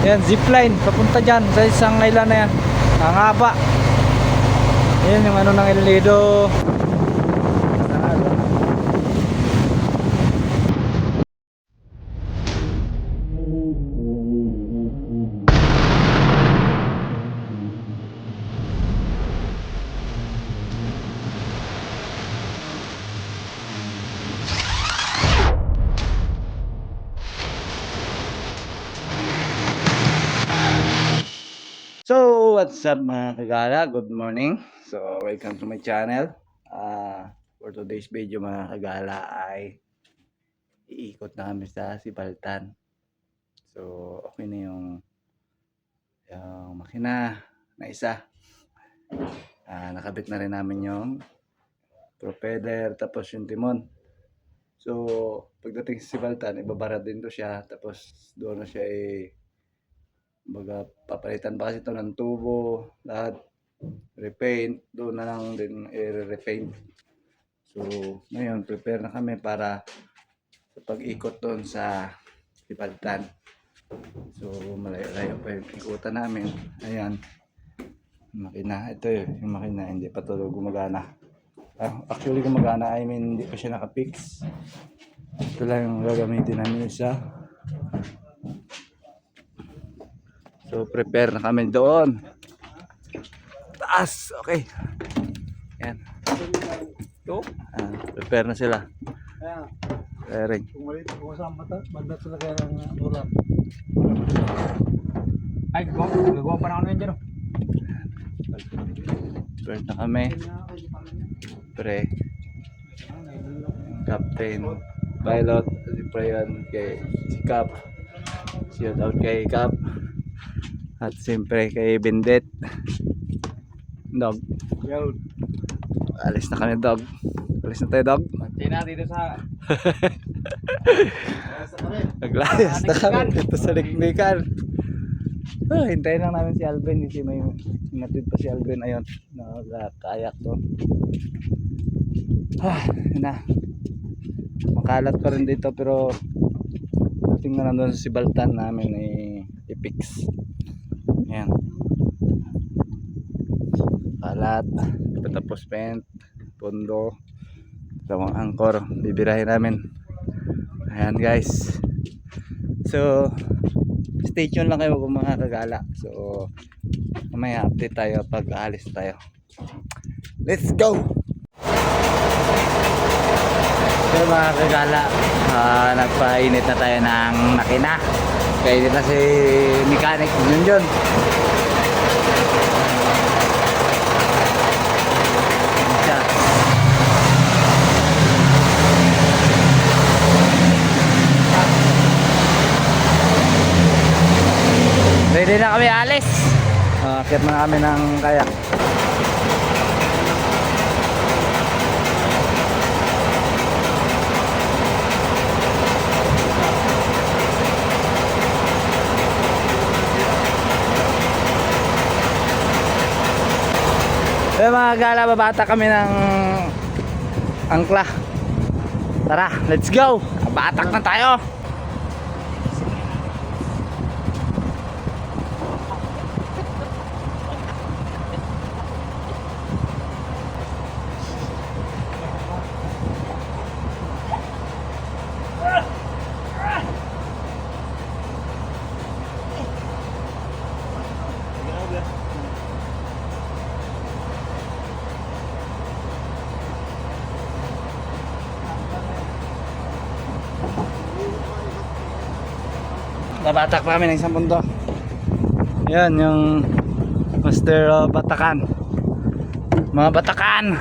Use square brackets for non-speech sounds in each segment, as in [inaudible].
Yan, zipline. Papunta dyan sa isang island na yan. Ang haba. Yan yung ano ng El Nido. What's up mga kagala? Good morning. So, welcome to my channel. Ah, for today's video mga kagala ay iikot na kami sa Sibaltan. So, okay na yung yung makina na isa. Ah, nakabit na rin namin yung propeller tapos yung timon. So, pagdating sa Sibaltan, ibabara din to siya tapos doon na siya eh Baga, papalitan pa kasi ito ng tubo, lahat. Repaint, doon na lang din i-repaint. So, ngayon, prepare na kami para sa pag-ikot doon sa Sipaltan. So, malayo-layo pa yung ikutan namin. Ayan. Makina. Ito yun, yung makina. Hindi pa tuloy gumagana. Ah, actually, gumagana. I mean, hindi pa siya nakapix. Ito lang yung gagamitin namin isa. So, prepare na kami doon. Taas! Okay. Yan. Ito? Ah, prepare na sila. Preparing. kung saan bata, banda kaya ng ulam. Ay, gagawa, pa na ako na yan dyan. oh. Prepare na kami. Pre. Captain. Pilot. Siyempre yan kay si Cap. Shout out kay Cap. At siyempre kay Bendet. Dog. Yun. Alis na kami dog. Alis na tayo dog. Pantay na dito sa... [laughs] Naglayas na kami dito sa liknikan. Ah, hintayin lang namin si Alvin kasi may inatid pa si Alvin ayun nagkayak to ah na makalat pa rin dito pero tingnan na doon sa Sibaltan namin eh, i-fix yan kalat patapos paint pondo tawang angkor bibirahin namin. Ayan guys. So stay tuned lang kayo kung mga kagala. So mamaya update tayo pag alis tayo. Let's go! So mga kagala ah, nagpainit na tayo ng makina kainit na si mechanic yun yun Ready na kami alis. Uh, akit na kami ng kayak. Eh mga gala, babata kami ng angkla. Tara, let's go! Batak na tayo! Nabatak pa kami ng isang mundo. Yan yung Master of Batakan. Mga Batakan!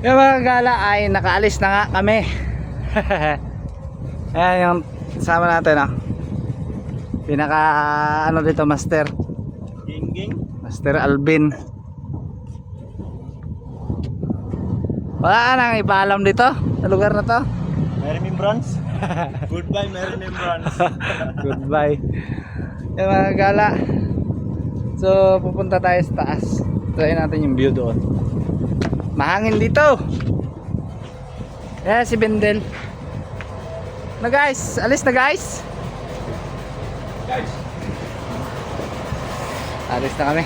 Yung mga gala ay nakaalis na nga kami. [laughs] Ayan yung kasama natin ah. Pinaka ano dito master. Ging-ging. Master Alvin. Wala ka nang ipaalam dito sa lugar na to. May remembrance? [laughs] Goodbye, may remembrance. [laughs] Goodbye. Yung mga gala. So pupunta tayo sa taas. Try natin yung view doon. Mahangin dito. Yeah, si Bendel. Na guys, alis na guys. Guys. Alis na kami.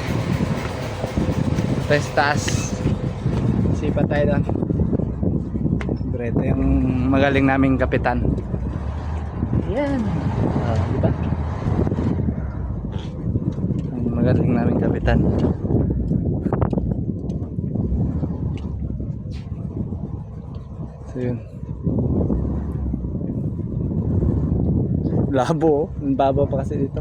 Tayo sa taas. Sipa tayo doon. Siyempre, ito yung magaling naming kapitan. Yan. Ah, di ba? Ang magaling naming kapitan. So yun. Labo oh. Baba pa kasi dito.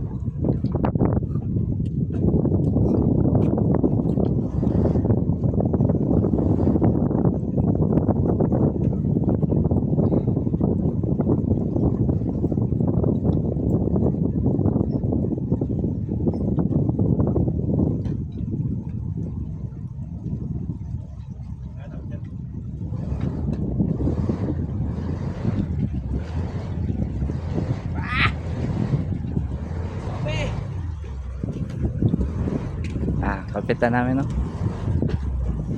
Kapitan namin no.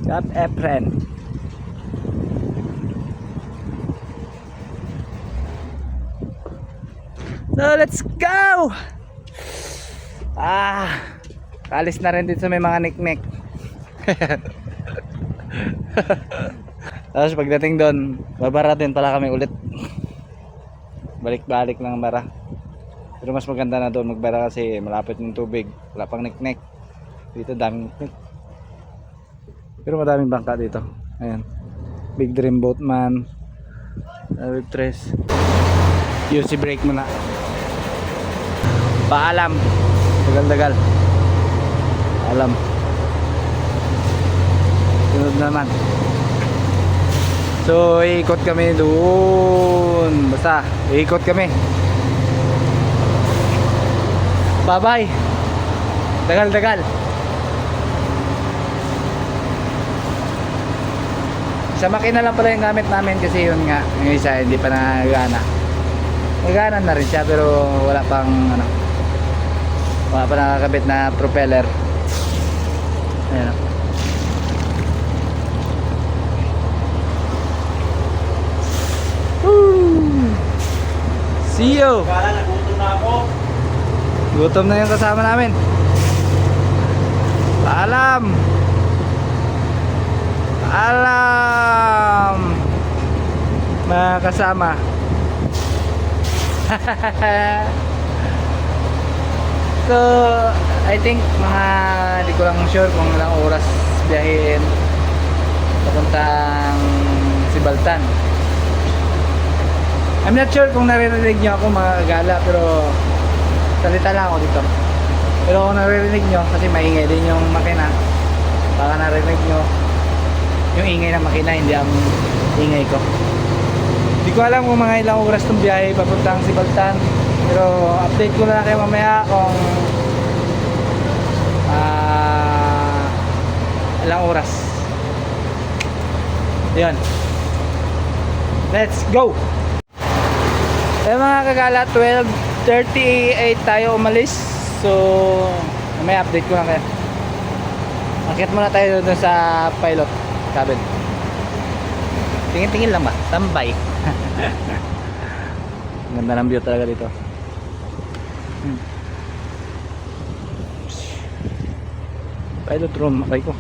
Cap Efren. So let's go! Ah, kalis na rin dito sa may mga niknek. [laughs] Tapos pagdating doon, babara din pala kami ulit. Balik-balik lang bara. Pero mas maganda na doon magbara kasi malapit yung tubig. Wala pang niknek. Dito daming. Pero madaming bangka dito. Ayan. Big Dream Boatman. Uh, web tres. UC break muna. Paalam. Dagal-dagal. Alam. Sunod naman. So, ikot kami doon. Basta, ikot kami. Bye-bye. Dagal-dagal. Sa makina lang pala yung gamit namin kasi yun nga, yung isa hindi pa nagana. Nagana na rin siya pero wala pang ano. Wala pa nakakabit na propeller. Ayan. Woo! See you! Kala nagutom na ako. Gutom na yung kasama namin. Paalam! Paalam! Mga kasama. [laughs] so, I think mga hindi ko lang sure kung ilang oras biyahin papuntang Sibaltan. I'm not sure kung naririnig nyo ako mga gala pero salita lang ako dito. Pero kung naririnig nyo, kasi maingay din yung makina, baka narinig nyo yung ingay ng makina, hindi ang ingay ko. Hindi ko alam kung mga ilang oras itong biyahe papuntang Sibaltan. Pero update ko na lang kayo mamaya kung ah ilang oras. Yun. Let's go! Eh mga kagala, 12.38 tayo umalis. So, may update ko lang kayo. Akit muna tayo doon sa pilot cabin. Tingin-tingin lang ba? Tambay. [laughs] Ganda ng view talaga dito. Hmm. Pilot room, okay ko.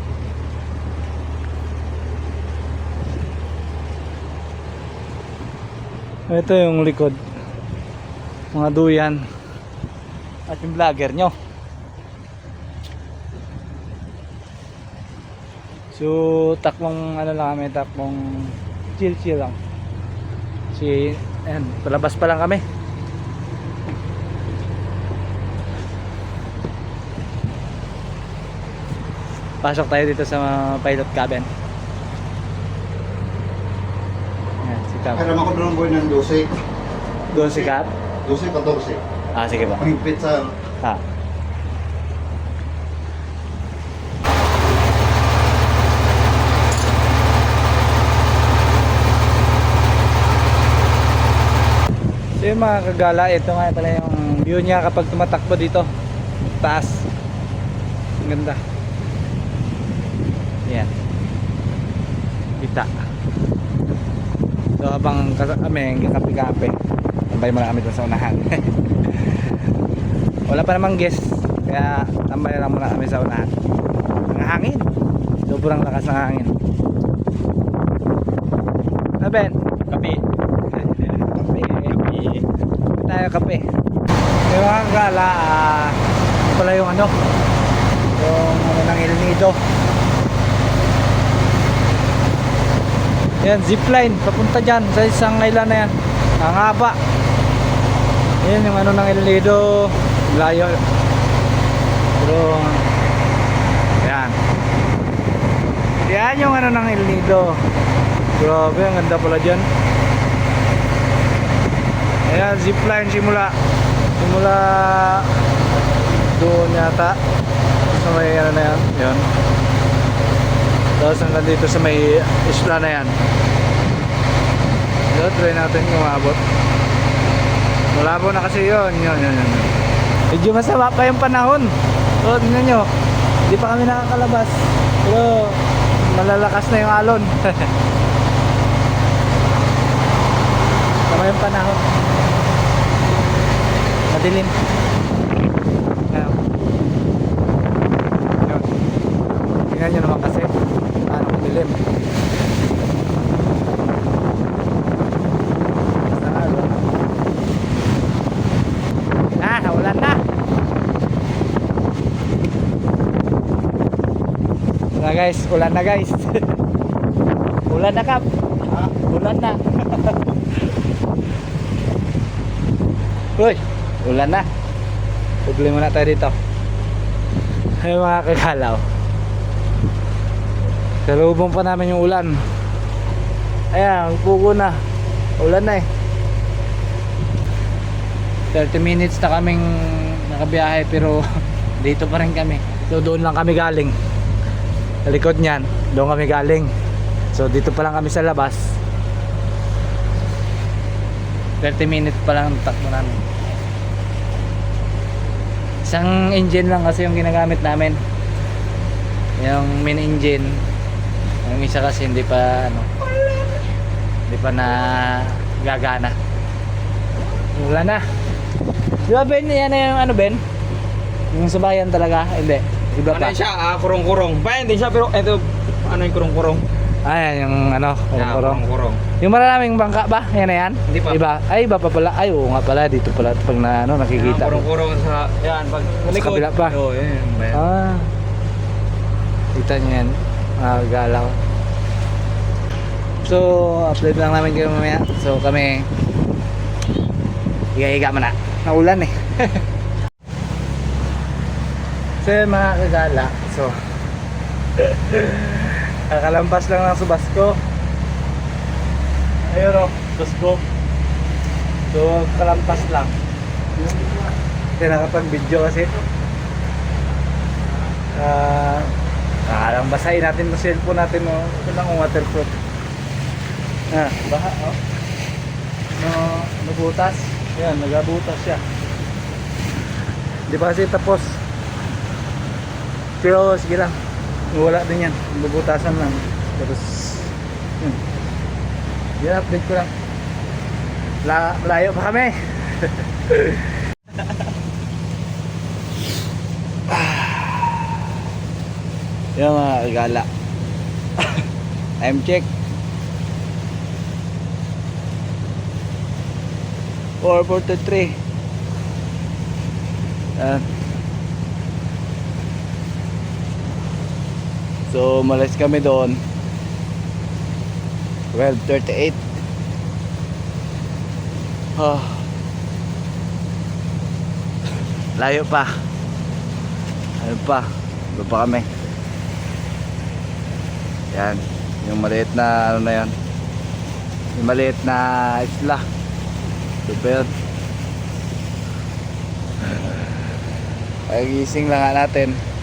Ito yung likod. Mga duyan. At yung vlogger nyo. So, takbong ano lang kami, takbong chill chill lang. Si, ayan, palabas pa lang kami. Pasok tayo dito sa pilot cabin. Cup. Kaya naman ko drone boy ng 12. 12 cup? 12, 14. Ah, sige ba? Pangipit sa... Ah. So yung mga kagala, ito nga pala yung view niya kapag tumatakbo dito. Taas. Ang ganda. Yan. Kita. So habang kami kape-kape, tambay muna kami sa unahan. [laughs] Wala pa namang guest, kaya tambay lang muna kami sa unahan. Ang hangin. Sobrang lakas ng hangin. Ah, Ben? Tayo kape. Yung mga gala, ito pala yung ano, yung ano ng El Nido. Yan, zipline, papunta dyan sa isang island na yan. Ang haba. Yan yung ano ng El Nido, layo. Pero, yan. Yan yung ano ng El Nido. Grabe, ang ganda pala dyan. Ayan, zipline simula. Simula doon yata. Sa may ano na yan. Yan. Tapos hanggang dito sa may isla na yan. So, try natin kung maabot. Malabo na kasi yun. Yun, yun, yun. Medyo masama pa yung panahon. So, tingnan nyo. Hindi pa kami nakakalabas. Pero, malalakas na yung alon. [laughs] Tama yung panahon. Madilim. Ayan. Yun. Tingnan nyo naman kasi. Paano madilim. Na. Guys, ulan na guys. [laughs] ulan na kap. Ulan na. [laughs] Uy, ulan na. Problema na tayo dito. Ay mga kagalaw. Salubong pa namin yung ulan. Ayan, pugo na. Ulan na eh. 30 minutes na kaming nakabiyahe pero [laughs] dito pa rin kami. So doon lang kami galing. Sa likod niyan, doon kami galing. So dito pa lang kami sa labas. 30 minutes pa lang ang takbo namin. Isang engine lang kasi yung ginagamit namin. Yung main engine. Yung isa kasi hindi pa ano hindi pa na gagana. Wala na. Di ba Ben? Yan na yung ano Ben? Yung sa bayan talaga? Hindi. Iba Ano pa. yun siya? Ah, kurong-kurong. Bayan din siya pero ito ano yung kurong-kurong? Ayan yung ano, Yeah, kurong. kurong-kurong. Yung maraming bangka ba? Yan na yan? Hindi pa. Iba? Ay, iba pa pala. Ay, oo nga pala. Dito pala pag na, ano, nakikita. ko. kurong-kurong sa yan pag Sa kabila pa. Oo, yan. Ah. Kita nyo yan. Mga galaw. So, upload lang namin kayo mamaya. So, kami higa-higa mo na. Naulan eh. [laughs] so, yun, mga kagala. So, [laughs] kakalampas lang ng Subasco. Ayun o, Subasco. So, kalampas lang. Kasi nakapag-video kasi. Ah, uh, basahin natin yung cellphone natin mo. Ito lang ang waterproof. Ah, baha oh. No, nabutas. Yan, nagabutas siya. Di pa kasi tapos. Pero sige lang. Wala din yan. Bubutasan lang. Tapos, yun. Yan, update ko lang. La, layo pa kami. [laughs] Yung mga gala. Time [laughs] check. 4.43 Ah. So, malis kami doon. 12.38 Ah. [laughs] Layo pa. Layo pa. Pa kami. Yan. Yung maliit na ano na yan. Yung maliit na isla. Super. Pagising [laughs] lang nga natin.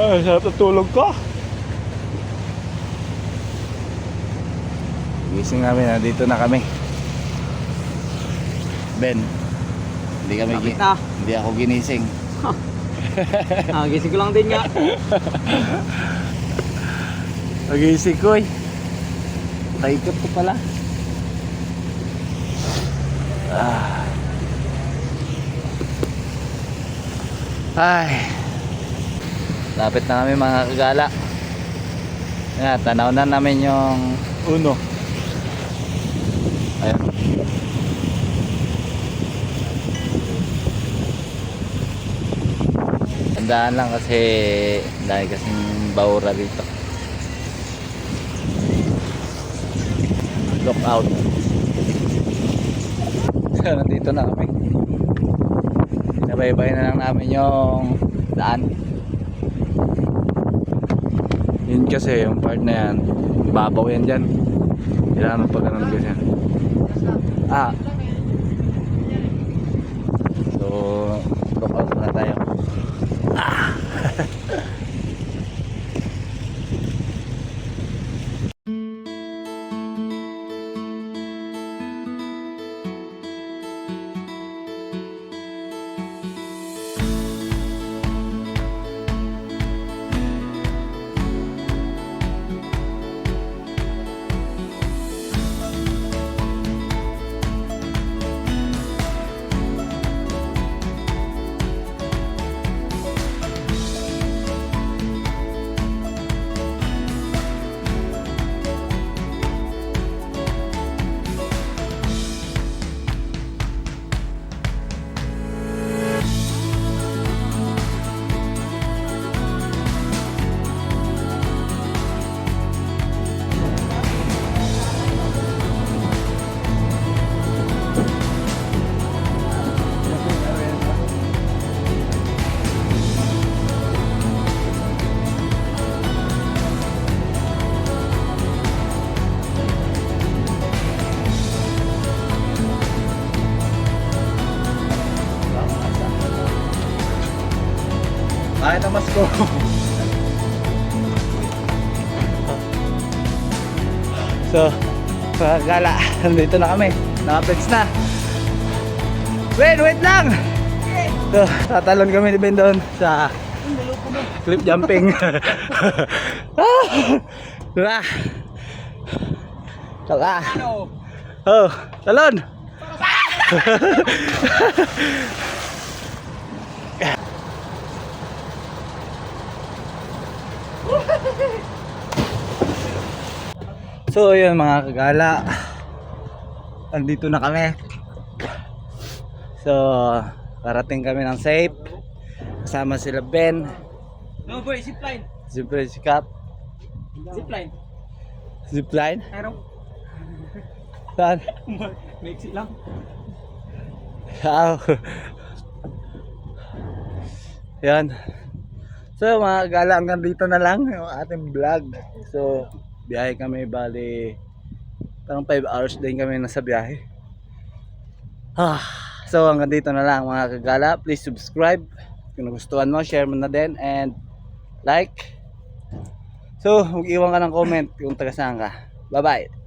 Ay, sarap na tulog ko. Gising namin, nandito na kami. Ben, hindi kami Kapit gi- na. hindi ako ginising. [laughs] Ah, gising ko lang din nga. [laughs] Pagising ko eh. Taikot ko pala. Ah. Ay. Lapit na kami mga kagala. Yan, tanaw na namin yung uno. Ayun. Tandaan lang kasi dahil kasing baura dito. Look out. [laughs] Nandito na kami. Binabaybay na lang namin yung daan. Yun kasi yung part na yan, babaw yan dyan. Kailangan pag ganun kasi. Ah. So, look out na tayo. Masko? so, pagkala, nandito na kami. Nakapits na. Wait, wait lang! So, tatalon kami ni Ben doon sa cliff jumping. ah! Tara! Tara! Oh, talon! So yun mga kagala Andito na kami So Parating kami ng safe Kasama sila Ben No boy, zipline. Siyempre si Cap Zipline. Zipline Meron. Saan? [laughs] Mixi lang. Ow. Yan So mga kagala hanggang dito na lang Yung ating vlog So Biyahe kami bali Parang 5 hours din kami nasa biyahe Ah, so hanggang dito na lang mga kagala. Please subscribe. Kung nagustuhan mo, share mo na din and like. So, mag-iwan ka ng comment kung taga saan ka. Bye-bye.